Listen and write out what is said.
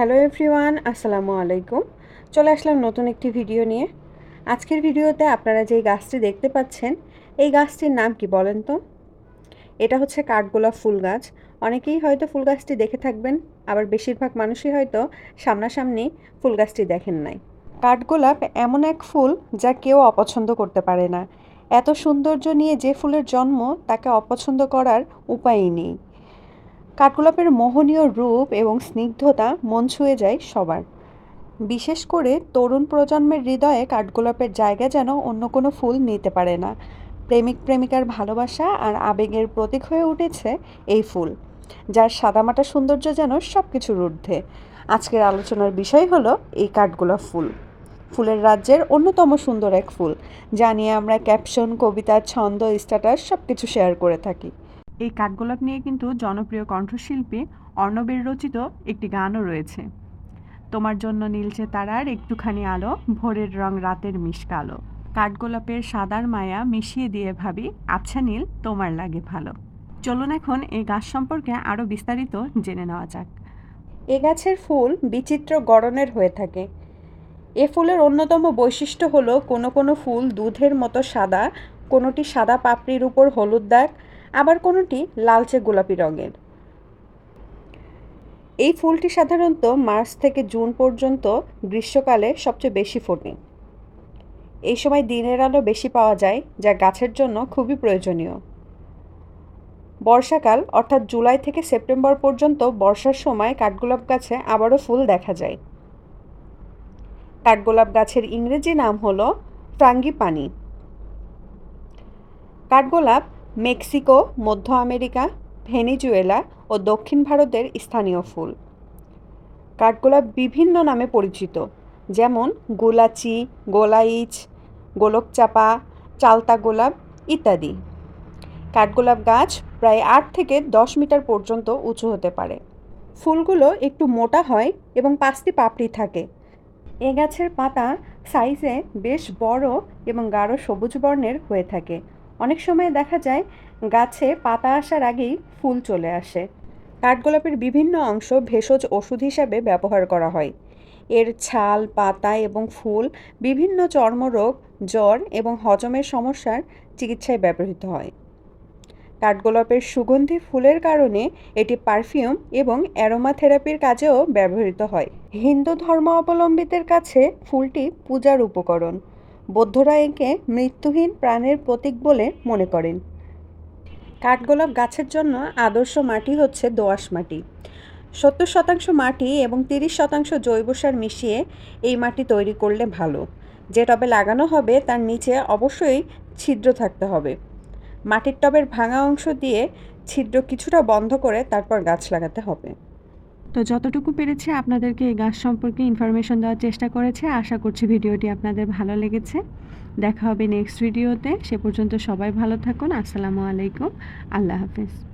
Hello everyone, আসসালামু আলাইকুম। চলে আসলাম নতুন একটি ভিডিও নিয়ে। আজকের ভিডিওতে আপনারা যেই গাছটি দেখতে পাচ্ছেন, এই গাছটির নাম কি বলেন তো? এটা হচ্ছে কাঠগোলাপ ফুল গাছ। অনেকেই হয়তো ফুল গাছটি দেখে থাকবেন, আবার বেশিরভাগ মানুষই হয়তো সামনাসামনি ফুল গাছটি দেখেন নাই। কাঠগোলাপ এমন এক ফুল যা কেউ অপছন্দ করতে পারে না। এত সৌন্দর্য নিয়ে যে ফুলের জন্ম তাকে অপছন্দ করার উপায়ই নেই। কাঠগোলাপের মোহনীয় রূপ এবং স্নিগ্ধতা মন ছুঁয়ে যায় সবার। বিশেষ করে তরুণ প্রজন্মের হৃদয়ে কাঠগোলাপের জায়গা যেন অন্য কোনো ফুল নিতে পারে না। প্রেমিক প্রেমিকার ভালোবাসা আর আবেগের প্রতীক হয়ে উঠেছে এই ফুল, যার সাদামাটা সৌন্দর্য যেন সব কিছুর ঊর্ধ্বে। আজকের আলোচনার বিষয় হলো এই কাঠগোলাপ ফুল, ফুলের রাজ্যের অন্যতম সুন্দর এক ফুল, যা নিয়ে আমরা ক্যাপশন, কবিতা, ছন্দ, স্ট্যাটাস সব কিছু শেয়ার করে থাকি। এই কাঠগোলাপ নিয়ে কিন্তু জনপ্রিয় কণ্ঠশিল্পী অর্ণবের রচিত একটি গানও রয়েছে। তোমার জন্য নীলচে তারার একটুখানি আলো, ভোরের রং রাতের মিশকালো। কাঠগোলাপের সাদার মায়া মিশিয়ে দিয়ে ভাবি আচ্ছা নীল, তোমার লাগে ভালো। চলুন এখন এই গাছ সম্পর্কে আরও বিস্তারিত জেনে নেওয়া যাক। এ গাছের ফুল বিচিত্র গড়নের হয়ে থাকে। এ ফুলের অন্যতম বৈশিষ্ট্য হলো কোনো কোনো ফুল দুধের মতো সাদা, কোনোটি সাদা পাপড়ির উপর হলুদ দাগ আবার কোনোটি লালচে গোলাপি রঙের। এই ফুলটি সাধারণত মার্চ থেকে জুন পর্যন্ত গ্রীষ্মকালে সবচেয়ে বেশি ফোটে। এই সময় দিনের আলো বেশি পাওয়া যায়, যা গাছের জন্য খুবই প্রয়োজনীয়। বর্ষাকাল, অর্থাৎ জুলাই থেকে সেপ্টেম্বর পর্যন্ত বর্ষার সময় কাঠগোলাপ গাছে আবারও ফুল দেখা যায়। কাঠগোলাপ গাছের ইংরেজি নাম হলো ফ্রাঙ্গিপানি। কাঠগোলাপ মেক্সিকো, মধ্য আমেরিকা, ভেনিজুয়েলা ও দক্ষিণ ভারতের স্থানীয় ফুল। কাঠগোলাপ বিভিন্ন নামে পরিচিত, যেমন গোলাচি, গোলাইচ, গোলকচাপা, চালতা গোলাপ ইত্যাদি। কাঠগোলাপ গাছ প্রায় আট থেকে দশ মিটার পর্যন্ত উঁচু হতে পারে। ফুলগুলো একটু মোটা হয় এবং পাঁচটি পাপড়ি থাকে। এ গাছের পাতা সাইজে বেশ বড় এবং গাঢ় সবুজ বর্ণের হয়ে থাকে। অনেক সময় দেখা যায় গাছে পাতা আসার আগেই ফুল চলে আসে। কাঠগোলাপের বিভিন্ন অংশ ভেষজ ওষুধ হিসাবে ব্যবহার করা হয়। এর ছাল, পাতা এবং ফুল বিভিন্ন চর্মরোগ, জ্বর এবং হজমের সমস্যার চিকিৎসায় ব্যবহৃত হয়। কাঠগোলাপের সুগন্ধি ফুলের কারণে এটি পারফিউম এবং অ্যারোমা থেরাপির কাজেও ব্যবহৃত হয়। হিন্দু ধর্ম ধর্মাবলম্বীদের কাছে ফুলটি পূজার উপকরণ। বৌদ্ধরা একে মৃত্যুহীন প্রাণের প্রতীক বলে মনে করেন। কাঠগোলাপ গাছের জন্য আদর্শ মাটি হচ্ছে দোআঁশ মাটি। সত্তর শতাংশ মাটি এবং তিরিশ শতাংশ জৈব সার মিশিয়ে এই মাটি তৈরি করলে ভালো। যে টবে লাগানো হবে তার নিচে অবশ্যই ছিদ্র থাকতে হবে। মাটির টবের ভাঙা অংশ দিয়ে ছিদ্র কিছুটা বন্ধ করে তারপর গাছ লাগাতে হবে। তো যতটুকু পেরেছি আপনাদেরকে এই গাছ সম্পর্কে ইনফরমেশন দেওয়ার চেষ্টা করেছে। আশা করছি ভিডিওটি আপনাদের ভালো লেগেছে। দেখা হবে নেক্সট ভিডিওতে সে পর্যন্ত সবাই ভালো থাকুন। আসসালামু আলাইকুম। আল্লাহ হাফিজ।